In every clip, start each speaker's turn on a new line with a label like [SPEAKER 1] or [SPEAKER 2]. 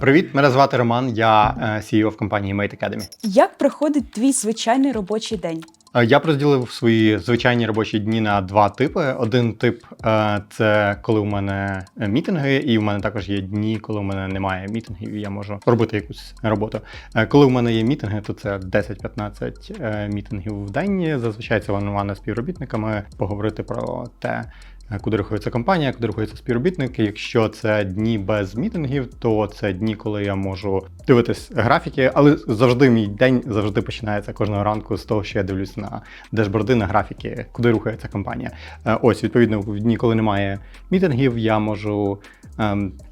[SPEAKER 1] Привіт, мене звати Роман. Я е, CEO в компанії Mate Academy.
[SPEAKER 2] Як проходить твій звичайний робочий день?
[SPEAKER 1] Е, Я розділив свої звичайні робочі дні на два типи. Один тип е, це коли у мене мітинги, і у мене також є дні, коли у мене немає мітингів, і я можу робити якусь роботу. Коли у мене є мітинги, то це 10-15 е, мітингів в день. Зазвичай це ван з співробітниками поговорити про те. Е, Куди рухається компанія, куди рухаються співробітники. Якщо це дні без мітингів, то це дні, коли я можу дивитись графіки, але завжди мій день завжди починається кожного ранку з того, що я дивлюсь на дешборди, на графіки, куди рухається компанія. Е, Ось, відповідно, в дні, коли немає мітингів, я можу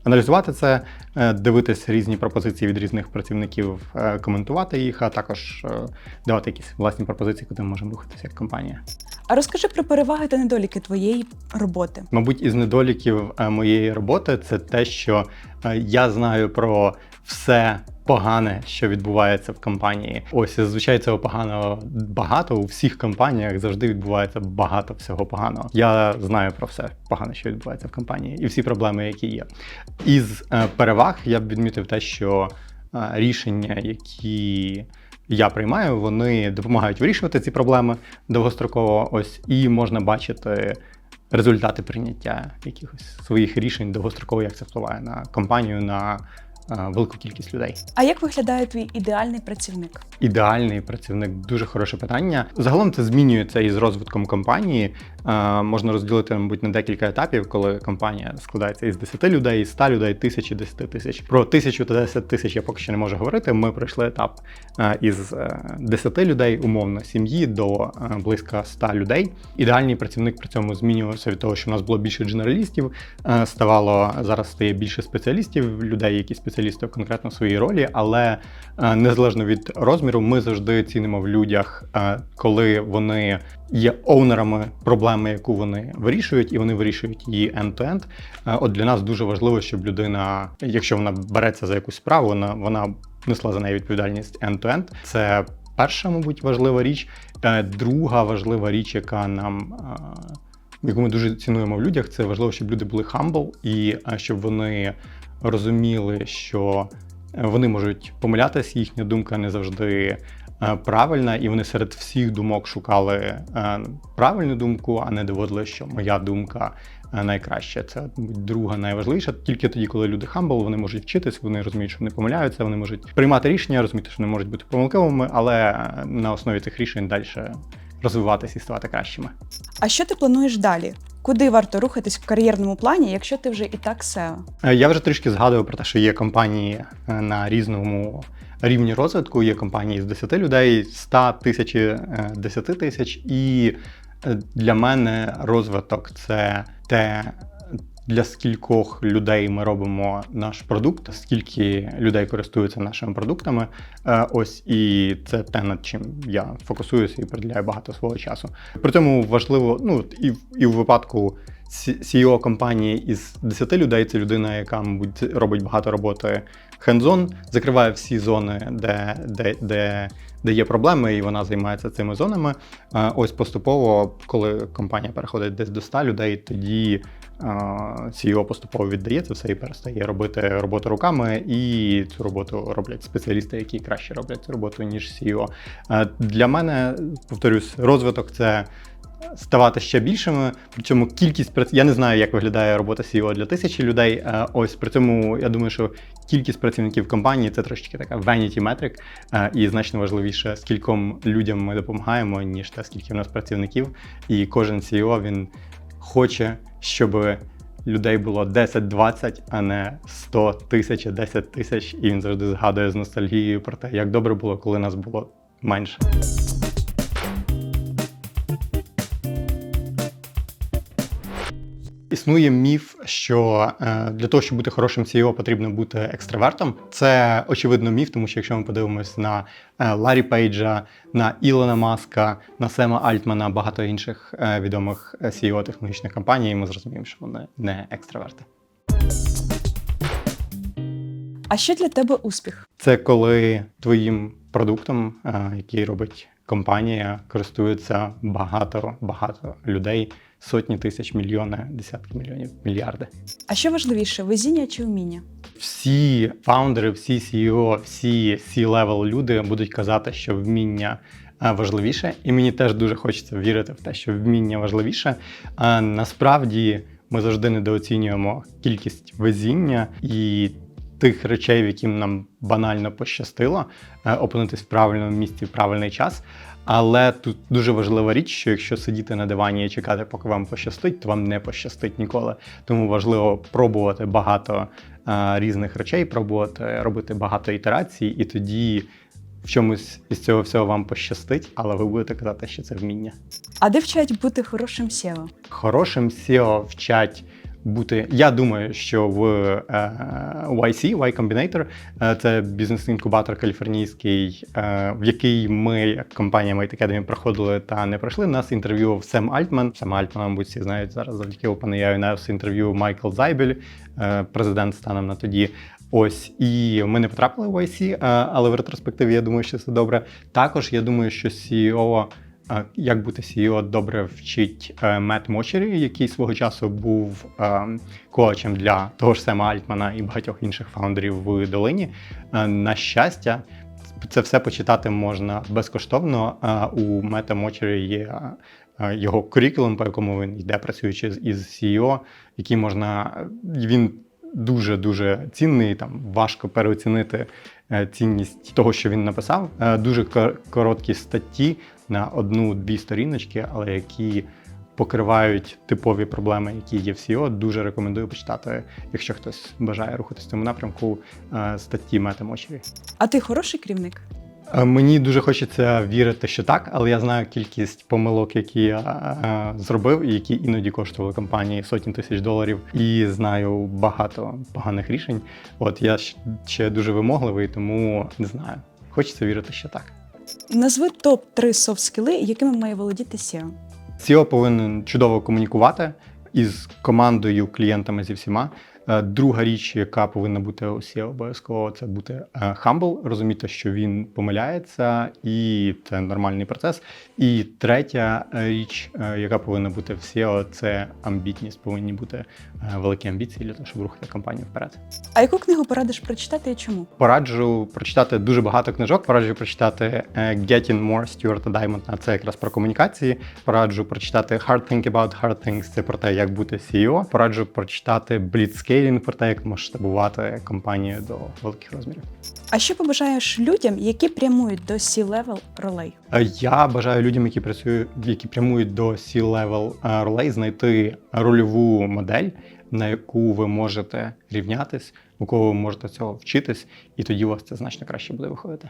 [SPEAKER 1] аналізувати це, е, дивитись різні пропозиції від різних працівників, е, коментувати їх, а також е, давати якісь власні пропозиції, куди ми можемо рухатися як компанія.
[SPEAKER 2] А розкажи про переваги та недоліки твоєї роботи.
[SPEAKER 1] Мабуть, із недоліків моєї роботи це те, що я знаю про все погане, що відбувається в компанії. Ось зазвичай цього поганого багато. У всіх компаніях завжди відбувається багато всього поганого. Я знаю про все погане, що відбувається в компанії, і всі проблеми, які є. Із е, переваг я б відмітив те, що е, рішення, які я приймаю, вони допомагають вирішувати ці проблеми довгостроково. Ось і можна бачити результати прийняття якихось своїх рішень довгостроково, як це впливає на компанію, на велику кількість людей.
[SPEAKER 2] А як виглядає твій ідеальний працівник?
[SPEAKER 1] Ідеальний працівник дуже хороше питання. Загалом це змінюється із розвитком компанії. Е, можна розділити, мабуть, на декілька етапів, коли компанія складається із 10 людей, 100 людей, тисячі, 10 тисяч. Про тисячу та 10 тисяч я поки що не можу говорити. Ми пройшли етап е, із е, 10 людей, умовно, сім'ї до е, близько 100 людей. Ідеальний працівник при цьому змінювався від того, що в нас було більше дженералістів, е, ставало зараз стає більше спеціалістів, людей, які спеціалісти в конкретно своїй ролі, але е, незалежно від розміру, ми завжди цінимо в людях, е, коли вони є оунерами проблеми, яку вони вирішують, і вони вирішують її end-to-end. Е, От для нас дуже важливо, щоб людина, якщо вона береться за якусь справу, вона, вона несла за неї відповідальність end-to-end. Це перша, мабуть, важлива річ. Друга важлива річ, яка нам. Яку ми дуже цінуємо в людях, це важливо, щоб люди були humble і щоб вони розуміли, що е, вони можуть помилятися, їхня думка не завжди е, правильна, і вони серед всіх думок шукали е, правильну думку, а не доводили, що моя думка найкраща. Це друга найважливіша. Тільки тоді, коли люди humble, вони можуть вчитись, вони розуміють, що вони помиляються, вони можуть приймати рішення, розуміти, що вони можуть бути помилковими, але на основі цих рішень далі розвиватися і ставати кращими.
[SPEAKER 2] А що ти плануєш далі? Куди варто рухатись в кар'єрному плані, якщо ти вже і так SEO?
[SPEAKER 1] Е, Я вже трішки згадував про те, що є компанії е, на різному рівні розвитку. Є компанії з 10 людей, 100 тисяч, е, 10 тисяч. І е, для мене розвиток це те. Для скількох людей ми робимо наш продукт, скільки людей користуються нашими продуктами. Е, Ось і це те, над чим я фокусуюся і приділяю багато свого часу. При цьому важливо, ну і і в випадку CEO компанії із 10 людей це людина, яка, мабуть, робить багато роботи hands-on, закриває всі зони, де, де, де, де є проблеми, і вона займається цими зонами. Ось поступово, коли компанія переходить десь до 100 людей, тоді CEO поступово віддає це все і перестає робити роботу руками, і цю роботу роблять спеціалісти, які краще роблять цю роботу, ніж CEO. Для мене, повторюсь, розвиток це ставати ще більшими. Причому кількість прац... я не знаю, як виглядає робота CEO для тисячі людей. Е, Ось при цьому я думаю, що кількість працівників компанії це трошечки така vanity е, і значно важливіше, скільком людям ми допомагаємо, ніж те, скільки в нас працівників. І кожен CEO він хоче, щоб людей було 10-20, а не 100 тисяч, 10 тисяч. І він завжди згадує з ностальгією про те, як добре було, коли нас було менше. Існує міф, що е, для того, щоб бути хорошим CEO, потрібно бути екстравертом. Це очевидно міф, тому що якщо ми подивимось на е, Ларі Пейджа, на Ілона Маска, на Сема Альтмана, багато інших е, відомих CEO технологічних компаній, ми зрозуміємо, що вони не екстраверти.
[SPEAKER 2] А що для тебе успіх?
[SPEAKER 1] Це коли твоїм продуктом, який робить компанія, користується багато багато людей сотні тисяч, мільйони, десятки мільйонів, мільярди.
[SPEAKER 2] А що важливіше, везіння чи вміння?
[SPEAKER 1] Всі фаундери, всі CEO, всі C-level люди будуть казати, що вміння е, важливіше, і мені теж дуже хочеться вірити в те, що вміння важливіше. А насправді ми завжди недооцінюємо кількість везіння і тих речей, в яким нам банально пощастило е, опинитись в правильному місці в правильний час. Але тут дуже важлива річ, що якщо сидіти на дивані і чекати, поки вам пощастить, то вам не пощастить ніколи. Тому важливо пробувати багато е, різних речей, пробувати робити багато ітерацій, і тоді в чомусь із цього всього вам пощастить, але ви будете казати, що це вміння.
[SPEAKER 2] А де вчать бути хорошим SEO?
[SPEAKER 1] Хорошим SEO вчать бути. Я думаю, що в е, YC, Y Combinator, е, це бізнес-інкубатор каліфорнійський, е, в який ми, як компанія Mate Academy, проходили та не пройшли. Нас інтерв'ював Сем Альтман. Сем Альтман, мабуть, всі знають зараз завдяки OpenAI. Нас інтерв'ю Майкл Зайбель, президент станом на тоді. Ось і ми не потрапили в YC, але в ретроспективі я думаю, що це добре. Також я думаю, що CEO Як бути CEO добре вчить е, Мет Мочері, який свого часу був е, коучем для того ж Сема Альтмана і багатьох інших фаундерів в долині. Е, На щастя, це все почитати можна безкоштовно. У Мета Мочері є його curriculum, по якому він йде працюючи із CEO, який можна він дуже дуже цінний. Там важко переоцінити цінність того, що він написав. Дуже короткі статті на одну-дві сторіночки, але які покривають типові проблеми, які є в SEO. Дуже рекомендую почитати, якщо хтось бажає рухатись в цьому напрямку, е, статті Мети Мочеві.
[SPEAKER 2] А ти хороший керівник?
[SPEAKER 1] Е, Мені дуже хочеться вірити, що так, але я знаю кількість помилок, які я е, зробив, і які іноді коштували компанії сотні тисяч доларів, і знаю багато поганих рішень. От я ще дуже вимогливий, тому не знаю. Хочеться вірити, що так.
[SPEAKER 2] Назви топ 3 софт скіли, якими має володіти SEO.
[SPEAKER 1] SEO повинен чудово комунікувати із командою, клієнтами зі всіма. Е, Друга річ, яка повинна бути у SEO обов'язково, це бути е, humble, розуміти, що він помиляється, і це нормальний процес. І третя е, річ, е, яка повинна бути в SEO, це амбітність. Повинні бути е, великі амбіції для того, щоб рухати компанію вперед.
[SPEAKER 2] А яку книгу порадиш прочитати і чому?
[SPEAKER 1] Пораджу прочитати дуже багато книжок. Пораджу прочитати е, Getting More Стюарта Даймонда. Це якраз про комунікації. Пораджу прочитати Hard Think About Hard Things. Це про те, як бути CEO. Пораджу прочитати Blitzscaling, про те, як масштабувати компанію до великих розмірів.
[SPEAKER 2] А що побажаєш людям, які прямують до C-level ролей?
[SPEAKER 1] Е, Я бажаю людям, які працюють, які прямують до C-level е, ролей, знайти рольову модель, на яку ви можете рівнятись, у кого ви можете цього вчитись, і тоді у вас це значно краще буде виходити.